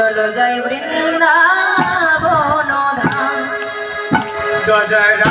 চলো যাই বৃন্দাবন ধাম। জয় জয়